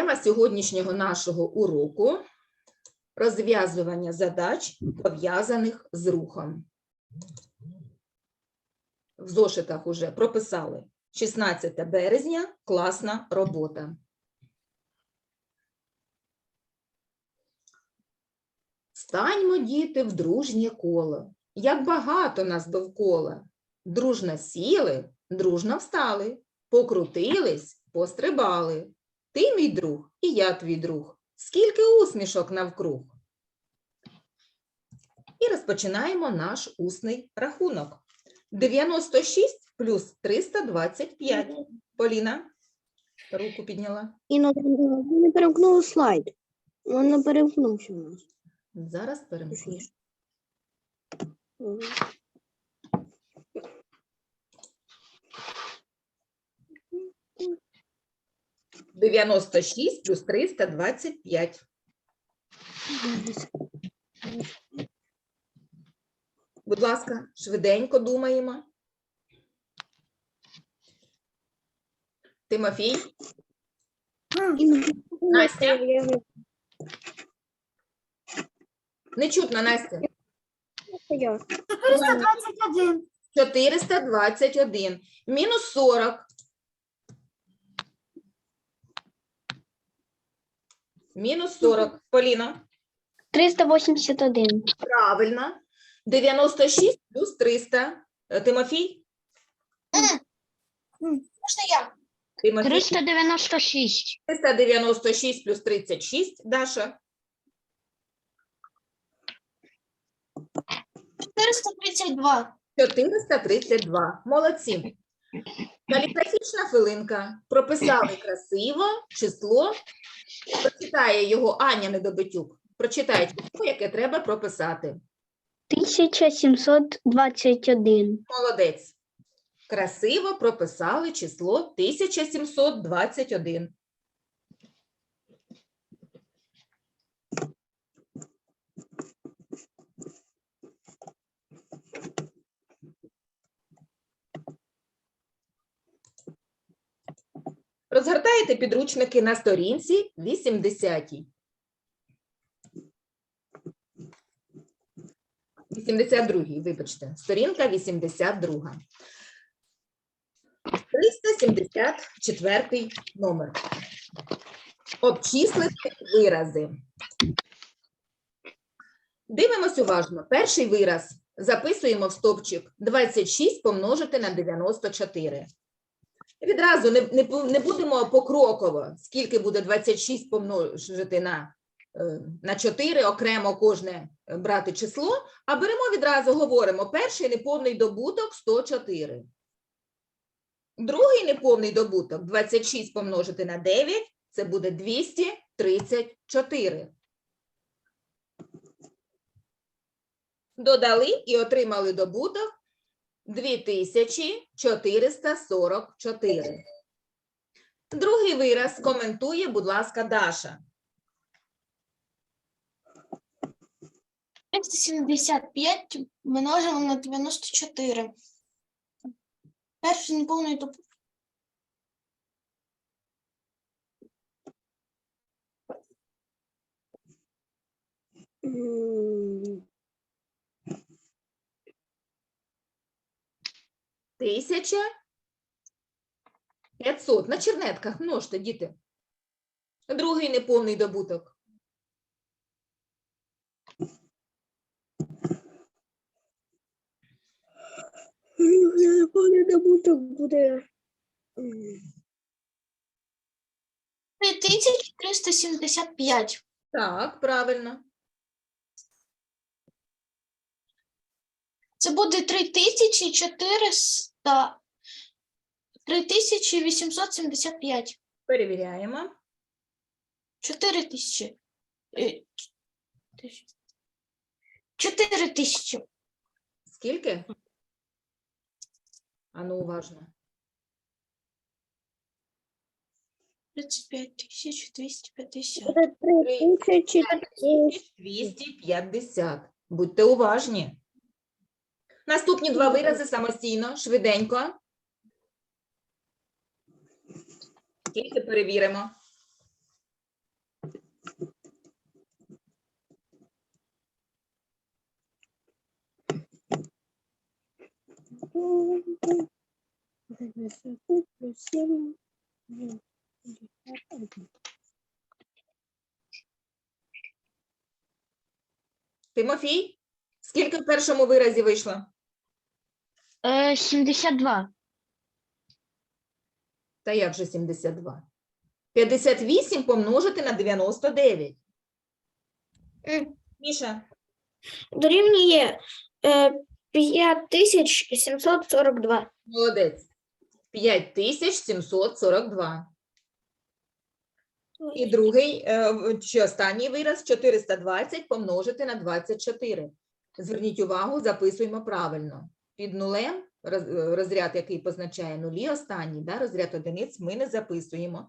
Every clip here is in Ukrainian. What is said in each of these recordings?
Тема сьогоднішнього нашого уроку розв'язування задач, пов'язаних з рухом. В зошитах уже прописали 16 березня, класна робота. Станьмо, діти, в дружнє коло. Як багато нас довкола. Дружно сіли, дружно встали, покрутились, пострибали. Ти мій друг, і я твій друг. Скільки усмішок навкруг. І розпочинаємо наш усний рахунок. 96 плюс 325. Поліна, руку підняла. Інна, не перемкнула слайд. Він не перемкнувся у нас. Зараз перемкну. 96 плюс 325. Будь ласка, швиденько думаємо. Тимофій, Настя? не чутно, Настя. я. 421. 421. Мінус 40. Мінус 40. Поліна. 381. Правильно. 96 плюс 300. Е, Тимофій? Можна я? Тимофій. 396. 396 плюс 36. Даша. 432. 432. Молодці. Каліграфічна хвилинка. Прописали красиво число. Прочитає його Аня Недобитюк. Прочитає число, яке треба прописати. 1721. Молодець. Красиво прописали число 1721. Розгортаєте підручники на сторінці 80. 82, вибачте, сторінка 82. 374 номер. Обчислити вирази. Дивимось уважно. Перший вираз записуємо в стовпчик 26 помножити на 94. Відразу не, не, не будемо покроково, скільки буде 26 помножити на, е, на 4, окремо кожне е, брати число, а беремо відразу, говоримо, перший неповний добуток 104. Другий неповний добуток 26 помножити на 9 це буде 234. Додали і отримали добуток 2444. Другий вираз коментує, будь ласка, Даша. 375 множимо на 94. Перший неповний доп... М, Тисяча 500. На чернетках множте, діти. Другий неповний добуток. Я не пам'ятаю, добуток буде. м, 3375. Так, правильно. Це буде 3400... 3875. Перевіряємо. 4000. Е, тисяч. 4000. Скільки? Ану, уважно. 35 тисяч 250. Буде 3000. 250. Будьте уважні. Наступні два вирази самостійно, швиденько. Тільки перевіримо. Тимофій, скільки в першому виразі вийшло? Э, семьдесят два. Та як же 72? 58 помножити на 99. М. Міша, Дорівнює е, 5742. молодець. 5742. І другий, е, чи останній вираз 420 помножити на 24. Зверніть увагу, записуємо правильно. Під нулем розряд, який позначає нулі, останній, да, розряд одиниць, ми не записуємо.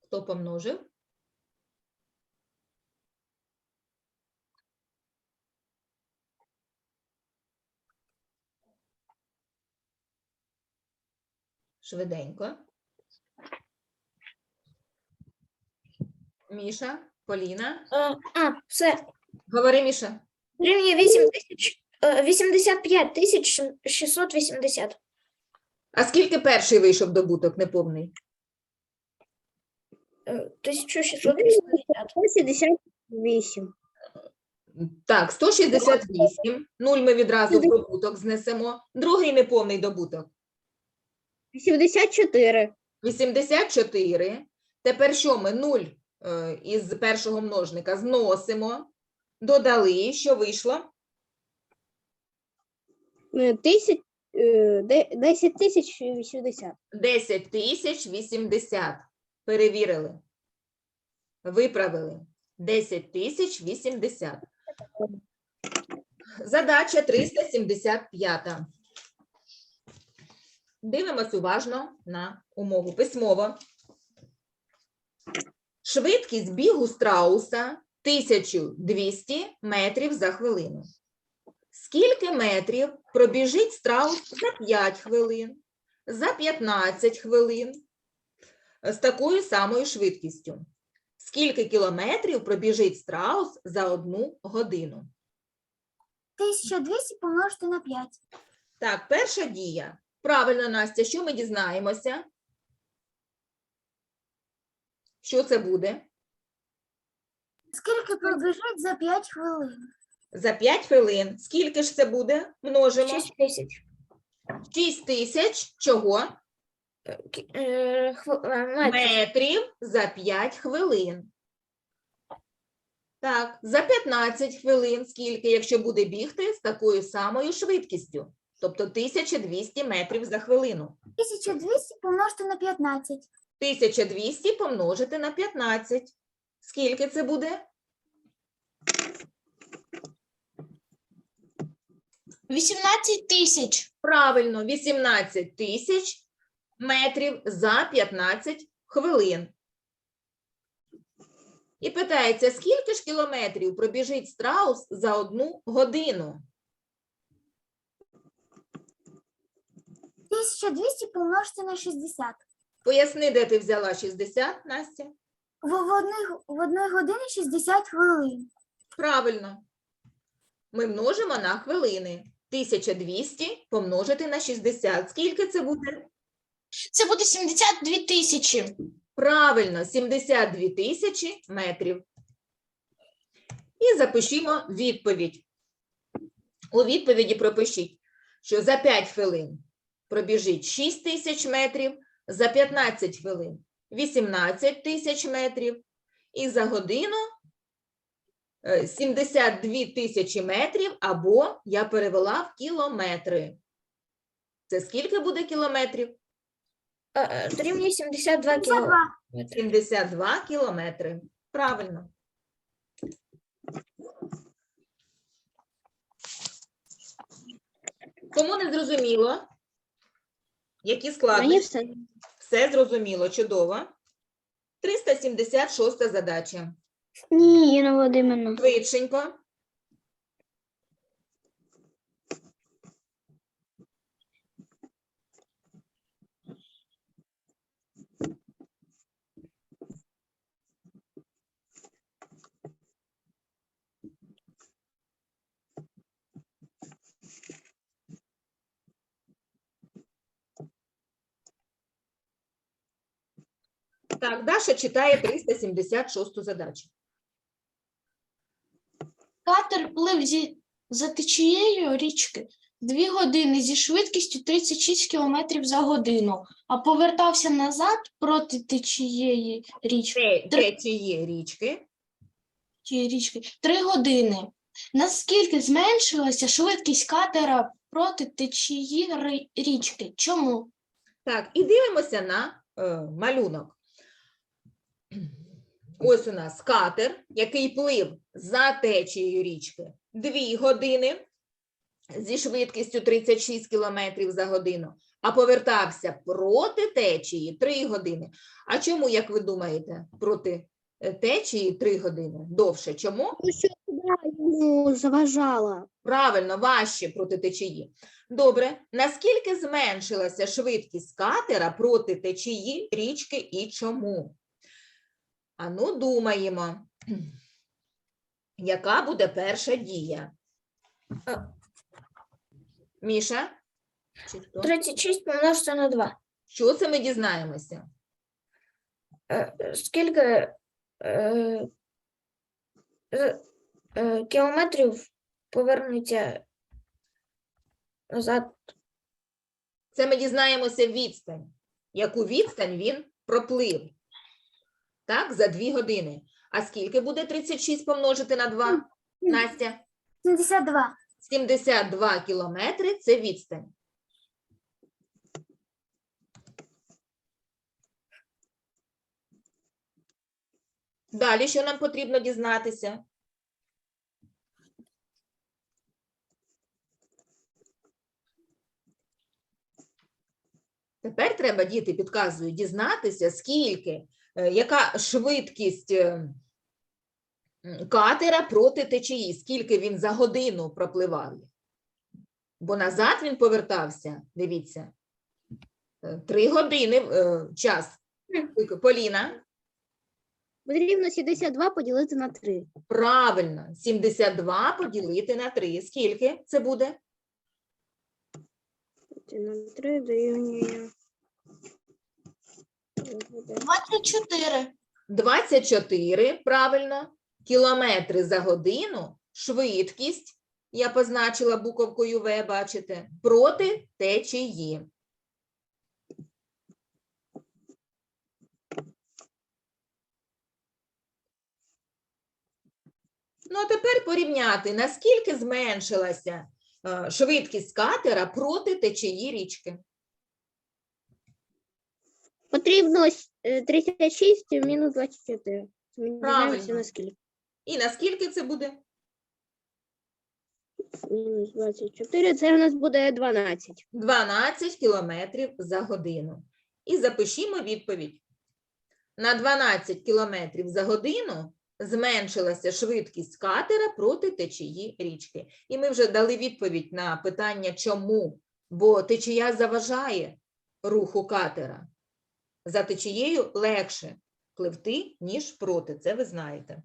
Хто помножив? Швиденько. Міша, Поліна. Е, а, все. Говори, Міша. Дорівнює 8 тисяч, е, 85 тисяч 680. А скільки перший вийшов добуток неповний? Е, 1680. Сто шестьдесят восемь. Так, 168. Нуль ми відразу в добуток знесемо. Другий неповний добуток. Восемьдесят четыре. 84. Тепер що ми 0 е, із першого множника зносимо, додали, що вийшло? Э, Тысяч, э, де- десять тысяч восемьдесят. 10 тисяч 80. Перевірили. Виправили. 10 тисяч 80. Задача 375. Дивимось уважно на умову письмово. Швидкість бігу страуса 1200 метрів за хвилину. Скільки метрів пробіжить страус за 5 хвилин, за 15 хвилин з такою самою швидкістю? Скільки кілометрів пробіжить страус за одну годину? 1200 помножити на 5. Так, перша дія. Правильно, Настя, що ми дізнаємося? Що це буде? Скільки пробіжить за 5 хвилин? За 5 хвилин. Скільки ж це буде? Множимо. 6 тисяч. 6 тисяч чого? Е, Метрів за 5 хвилин. Так, за 15 хвилин, скільки, якщо буде бігти з такою самою швидкістю, тобто 1200 метрів за хвилину. 1200 помножити на 15. 1200 помножити на 15. Скільки це буде? 18 тисяч. Правильно, 18 тисяч метрів за 15 хвилин. І питається, скільки ж кілометрів пробіжить страус за одну годину? 1200 помножити на 60. Поясни, де ти взяла 60, Настя? В, в, одній, в одній годині 60 хвилин. Правильно. Ми множимо на хвилини. 1200 помножити на 60. Скільки це буде? Це буде 72 тисячі. Правильно, 72 тисячі метрів. І запишімо відповідь. У відповіді пропишіть, що за 5 хвилин пробіжить 6 тисяч метрів, за 15 хвилин 18 тисяч метрів, і за годину е, 72 тисячі метрів, або я перевела в кілометри. Це скільки буде кілометрів? Дорівнює 72 кілометри. 72 кілометри. Правильно. Кому не зрозуміло? Які складнощі? все. Все зрозуміло, чудово. 376 задача. Ні, Інна Володимирівна. Швидшенько. Так, Даша читає 376 задачу. Катер плив зі за течією річки дві години зі швидкістю 36 км за годину, а повертався назад проти течієї річки, Течії річки. тієї річки три години. Наскільки зменшилася швидкість катера проти течії річки? Чому? Так, і дивимося на е, малюнок. Ось у нас катер, який плив за течією річки 2 години зі швидкістю 36 км за годину, а повертався проти течії 3 години. А чому, як ви думаєте, проти е, течії 3 години? Довше. Чому? Йому заважала. Правильно, важче проти течії. Добре, наскільки зменшилася швидкість катера проти течії річки і чому? Ану, думаємо, яка буде перша дія? Міша? 36 помножити на 2. Що це ми дізнаємося? Е, Скільки е, е, е, кілометрів повернуться назад? Це ми дізнаємося відстань. Яку відстань він проплив? Так, за 2 години. А скільки буде 36 помножити на 2? Настя? 72. 72 кілометри – це відстань. Далі, що нам потрібно дізнатися? Тепер треба, діти, підказую, дізнатися, скільки, яка швидкість е, катера проти течії, скільки він за годину пропливав. Бо назад він повертався, дивіться, е, три години е, час. Поліна, Потрібно 72 поділити на 3. правильно, 72 поділити на 3. Скільки це буде? На 3 дорівнює. 24. 24, правильно, кілометри за годину, швидкість, я позначила буковкою В, бачите, проти течії. Ну, а тепер порівняти, наскільки зменшилася е, швидкість катера проти течії річки. Потрібно е, 36 мінус 24. Ми дізнаємося, Правильно. наскільки. І наскільки це буде? Мінус 24, це у нас буде 12. 12 кілометрів за годину. І запишімо відповідь. На 12 кілометрів за годину зменшилася швидкість катера проти течії річки. І ми вже дали відповідь на питання, чому? Бо течія заважає руху катера. За течією легше пливти, ніж проти. Це ви знаєте.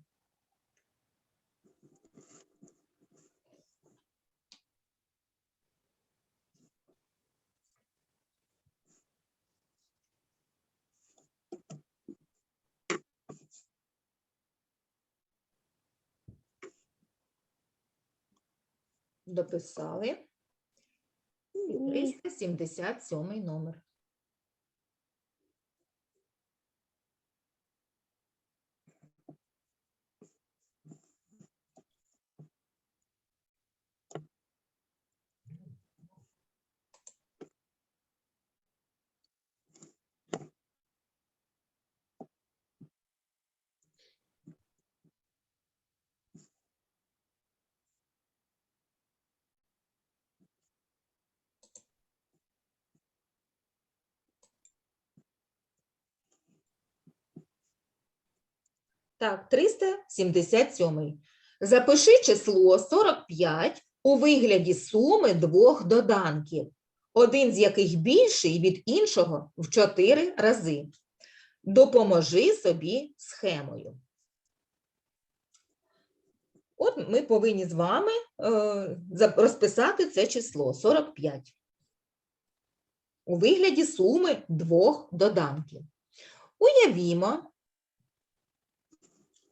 Дописали. І 377 номер. Так, 377. Запиши число 45 у вигляді суми двох доданків, один з яких більший від іншого в 4 рази. Допоможи собі схемою. От ми повинні з вами е, розписати це число 45 у вигляді суми двох доданків. Уявімо,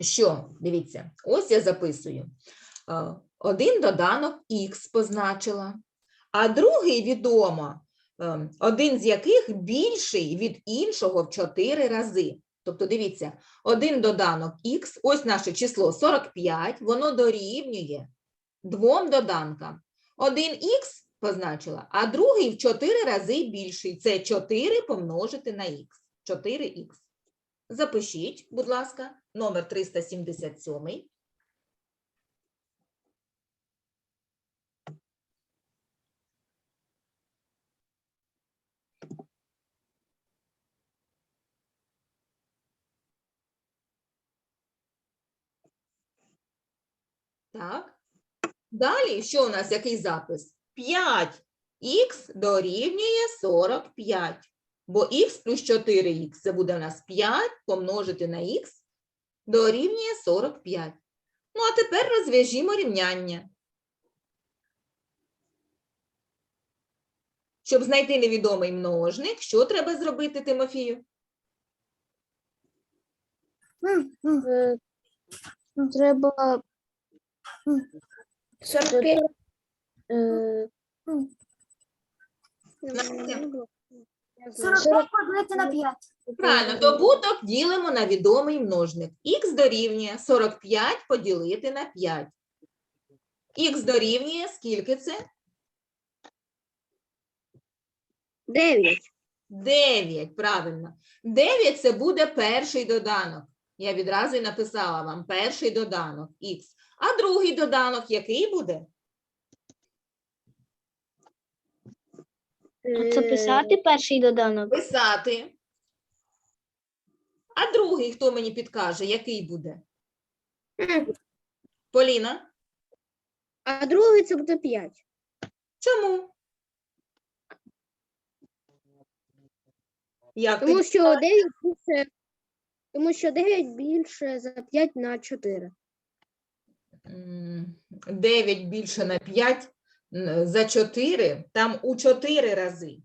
що, дивіться, ось я записую. е, Один доданок х позначила, а другий відомо, е, один з яких більший від іншого в 4 рази. Тобто, дивіться, один доданок х, ось наше число 45, воно дорівнює двом доданкам. Один х позначила, а другий в 4 рази більший. Це 4 помножити на х. 4х. Запишіть, будь ласка, номер 377. Так. Далі, що у нас, який запис? 5х дорівнює 45. Бо х плюс 4х це буде у нас 5 помножити на х дорівнює 45. Ну, а тепер розв'яжімо рівняння. Щоб знайти невідомий множник, що треба зробити, Тимофію? Е, Треба 45. Е, Настя? 45 поділити на 5. Правильно, добуток ділимо на відомий множник. Х дорівнює 45 поділити на 5. Х дорівнює скільки це? 9. 9, правильно. 9 це буде перший доданок. Я відразу і написала вам перший доданок х. А другий доданок який буде? Це писати перший доданок. Писати. А другий, хто мені підкаже, який буде? Поліна? А другий це буде 5. Чому? Як ти Тому що 9 більше, тому що 9 більше за 5 на 4. М, 9 більше на 5 за 4, там у 4 рази.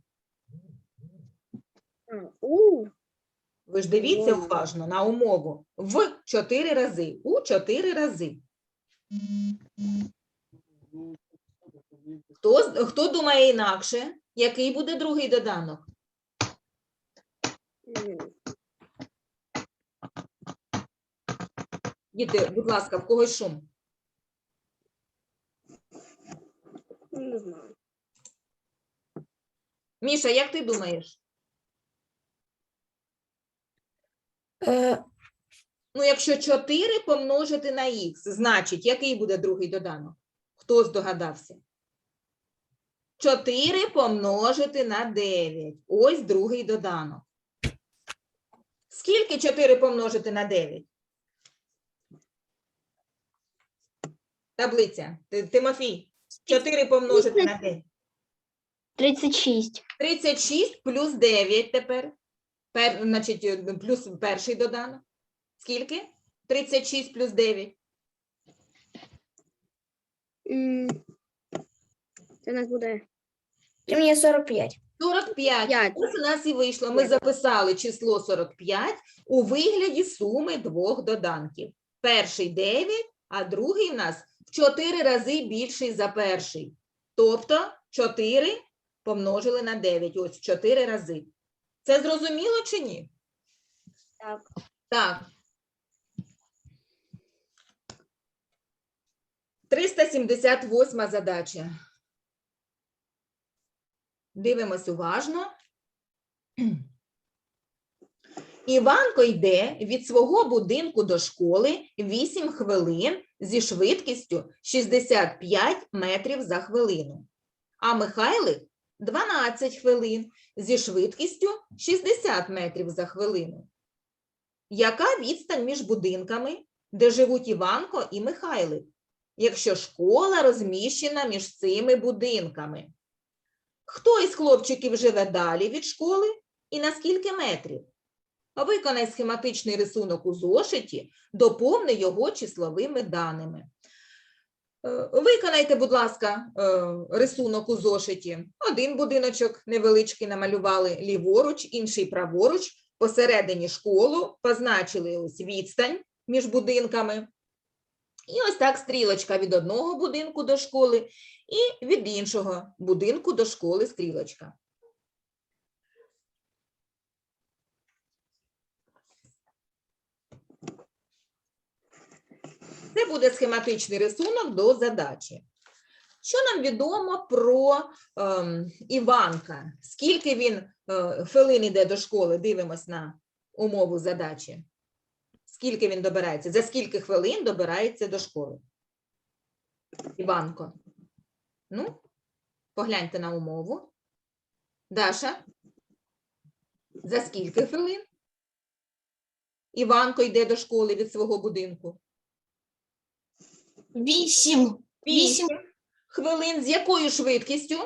Ви ж дивіться уважно на умову. В 4 рази. У 4 рази. Хто, хто думає інакше? Який буде другий доданок? Діти, будь ласка, в когось шум. Не знаю. Міша, як ти думаєш? е, Ну, якщо 4 помножити на х, значить, який буде другий доданок? Хто здогадався? 4 помножити на 9. Ось другий доданок. Скільки 4 помножити на 9? Таблиця. Ти- Тимофій, 4 помножити на 9. 36. 36 плюс 9 тепер. Пер, значить, е, плюс перший доданок. Скільки? 36 плюс 9. М, Це у нас буде Ти мені 45. 45. П'ять. Ось у нас і вийшло. Ми записали число 45 у вигляді суми двох доданків. Перший 9, а другий в нас в 4 рази більший за перший. Тобто 4 помножили на 9. Ось 4 рази. Це зрозуміло чи ні? Так. Так. 378 задача. Дивимось уважно. Іванко йде від свого будинку до школи 8 хвилин зі швидкістю 65 метрів за хвилину. А Михайлик 12 хвилин зі швидкістю 60 метрів за хвилину. яка відстань між будинками, де живуть Іванко і Михайлик, якщо школа розміщена між цими будинками? Хто із хлопчиків живе далі від школи і на скільки метрів? Виконай схематичний рисунок у зошиті, доповни його числовими даними. Е, Виконайте, будь ласка, е, рисунок у зошиті. Один будиночок невеличкий намалювали ліворуч, інший праворуч. Посередині школу позначили ось відстань між будинками. І ось так стрілочка від одного будинку до школи і від іншого будинку до школи стрілочка. Це буде схематичний рисунок до задачі. Що нам відомо про ем, Іванка? Скільки він е, хвилин іде до школи? Дивимось на умову задачі. Скільки він добирається? За скільки хвилин добирається до школи? Іванко. Ну, погляньте на умову. Даша. За скільки хвилин? Іванко йде до школи від свого будинку. Вісім. Вісім. Хвилин з якою швидкістю?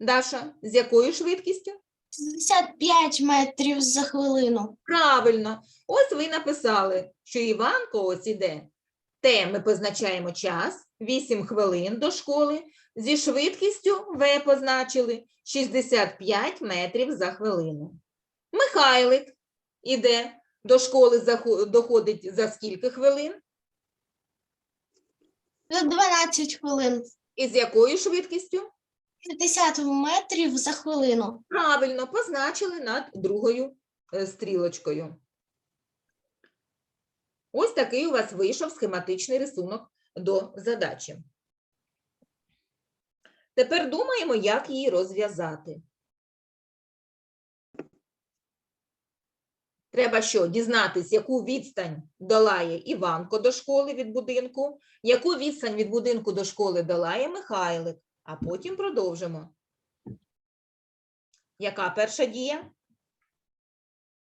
Даша, з якою швидкістю? 65 метрів за хвилину. Правильно. Ось ви написали, що Іванко ось іде. Те ми позначаємо час 8 хвилин до школи. Зі швидкістю В позначили 65 метрів за хвилину. Михайлик іде до школи доходить за скільки хвилин? За 12 хвилин. І з якою швидкістю? 50 метрів за хвилину. Правильно, позначили над другою е, стрілочкою. Ось такий у вас вийшов схематичний рисунок до задачі. Тепер думаємо, як її розв'язати. Треба що? Дізнатись, яку відстань долає Іванко до школи від будинку, яку відстань від будинку до школи долає Михайлик, а потім продовжимо. Яка перша дія?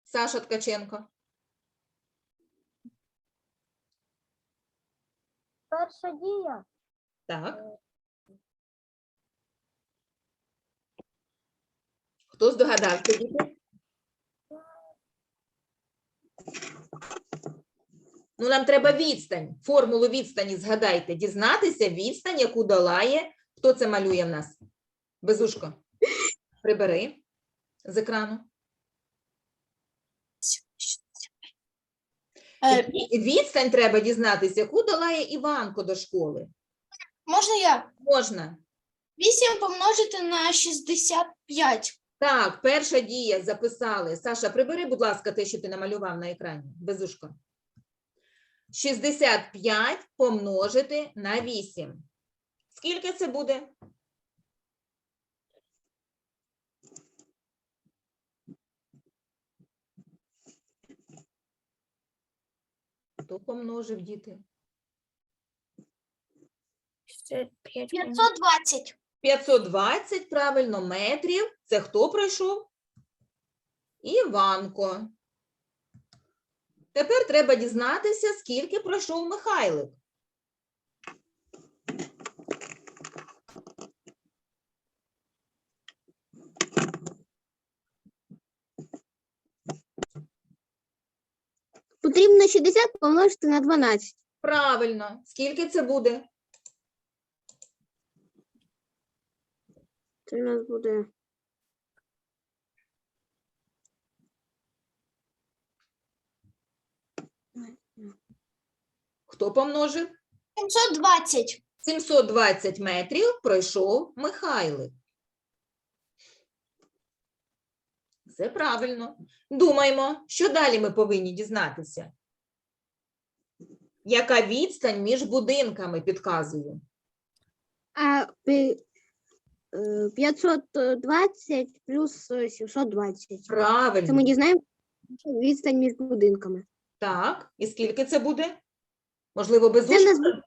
Саша Ткаченко. Перша дія. Так. Хто здогадався, діти? Ну, нам треба відстань. Формулу відстані згадайте. Дізнатися відстань, яку долає. Хто це малює в нас? Безушко. Прибери з екрану. Е, Відстань треба дізнатися, яку долає Іванко до школи. можна я? Можна. 8 помножити на 65. Так, перша дія записали. Саша, прибери, будь ласка, те, що ти намалював на екрані. Безушко. 65 помножити на 8. Скільки це буде? Хто помножив, діти? 65 520. 520, правильно, метрів. Це хто пройшов? Іванко. Тепер треба дізнатися, скільки пройшов Михайлик. Потрібно 60 помножити на 12. Правильно. Скільки це буде? Це у нас буде Хто помножив? 720. 720 метрів пройшов Михайлик. Все правильно. Думаємо, що далі ми повинні дізнатися. Яка відстань між будинками, підказую. а, пі- 520 плюс е, 720. Це ми Правильно. дізнаємо відстань між будинками. Так. І скільки це буде? Можливо, Це в безушко? нас бу-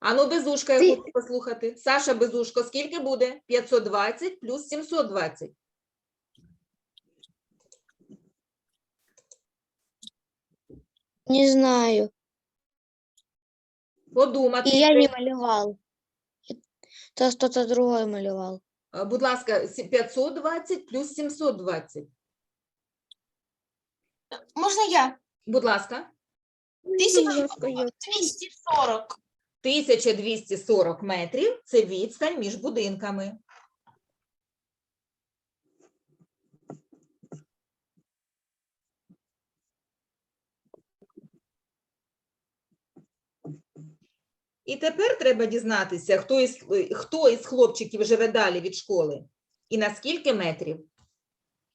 Ану, безушка, я Ти- хочу послухати. Саша, безушко, скільки буде? 520 плюс 720. Не знаю. Подумати. И я не малевал. То кто-то малював. Е, Будь ласка, сі- 520 плюс 720. Можна я? Будь ласка. 1240. 1240 метрів – це відстань між будинками. І тепер треба дізнатися, хто із, хто із хлопчиків живе далі від школи і на скільки метрів.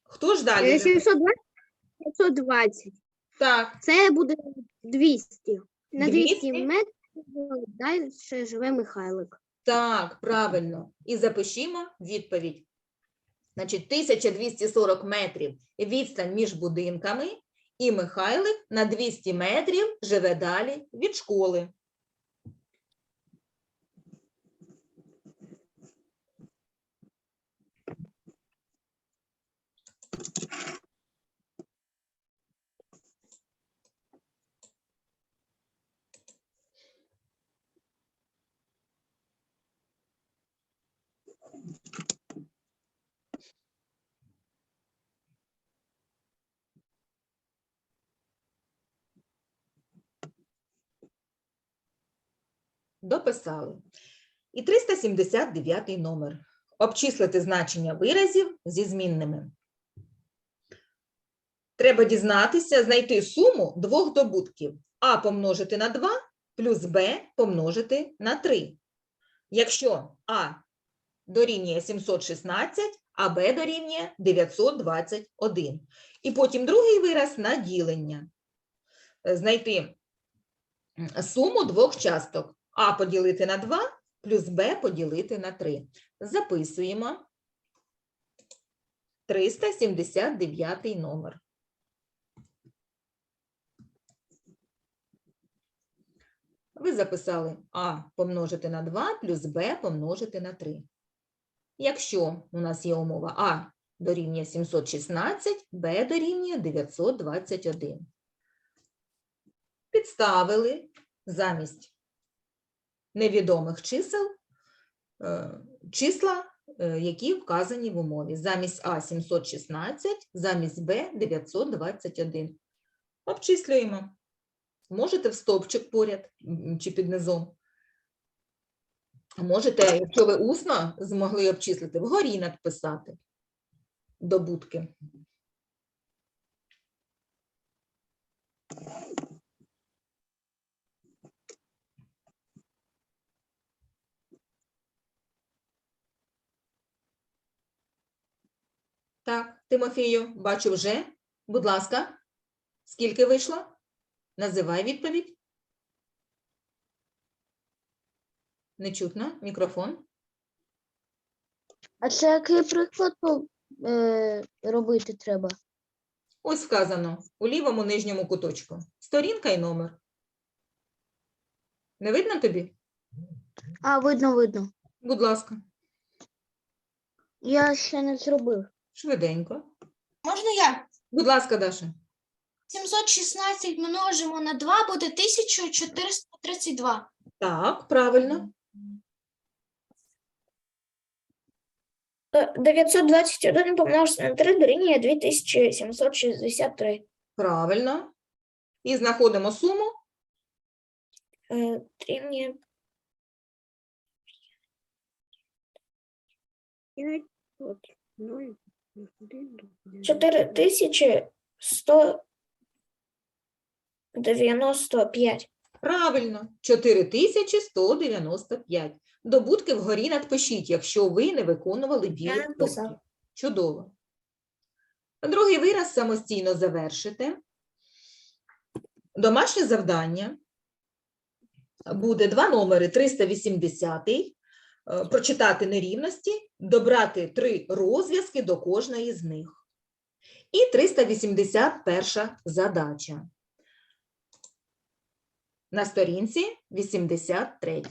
Хто ж далі? Е, 720, 520. Так, Це буде 200. На 200 200? метрів далі живе Михайлик. Так, правильно. І запишімо відповідь. Значить, 1240 метрів відстань між будинками, і Михайлик на 200 метрів живе далі від школи. Дописали. І 379 номер. Обчислити значення виразів зі змінними. Треба дізнатися, знайти суму двох добутків. А помножити на 2 плюс Б помножити на 3. Якщо А дорівнює 716, а Б дорівнює 921. І потім другий вираз на ділення. Знайти суму двох часток. А поділити на 2 плюс Б поділити на 3. Записуємо 379 номер. Ви записали А помножити на 2 плюс Б помножити на 3. Якщо у нас є умова А дорівнює 716, Б дорівнює 921. Підставили замість невідомих чисел е, числа, е, які вказані в умові. Замість А 716, замість Б 921. Обчислюємо. Можете в стовпчик поряд чи під низом. Можете, якщо ви усно змогли обчислити, вгорі надписати добутки. Так, Тимофію, бачу вже. Будь ласка, скільки вийшло? Називай відповідь. Не чутно, мікрофон. А це який приклад е, робити треба? Ось вказано у лівому нижньому куточку. Сторінка і номер. Не видно тобі? А, видно, видно. Будь ласка, Я ще не зробив. Швиденько. Можна я? Будь ласка, Даша. 716 множимо на 2 буде 1432. Так, правильно. Е, 921 помножити на 3 дорівнює 2763. Правильно. І знаходимо суму. Дорівнює 4195. Правильно, 4195. Добутки вгорі надпишіть, якщо ви не виконували білі написала. кнопки. Чудово. Другий вираз самостійно завершите. Домашнє завдання буде два номери 380, е, прочитати нерівності, добрати три розв'язки до кожної з них. І 381 задача на сторінці 83.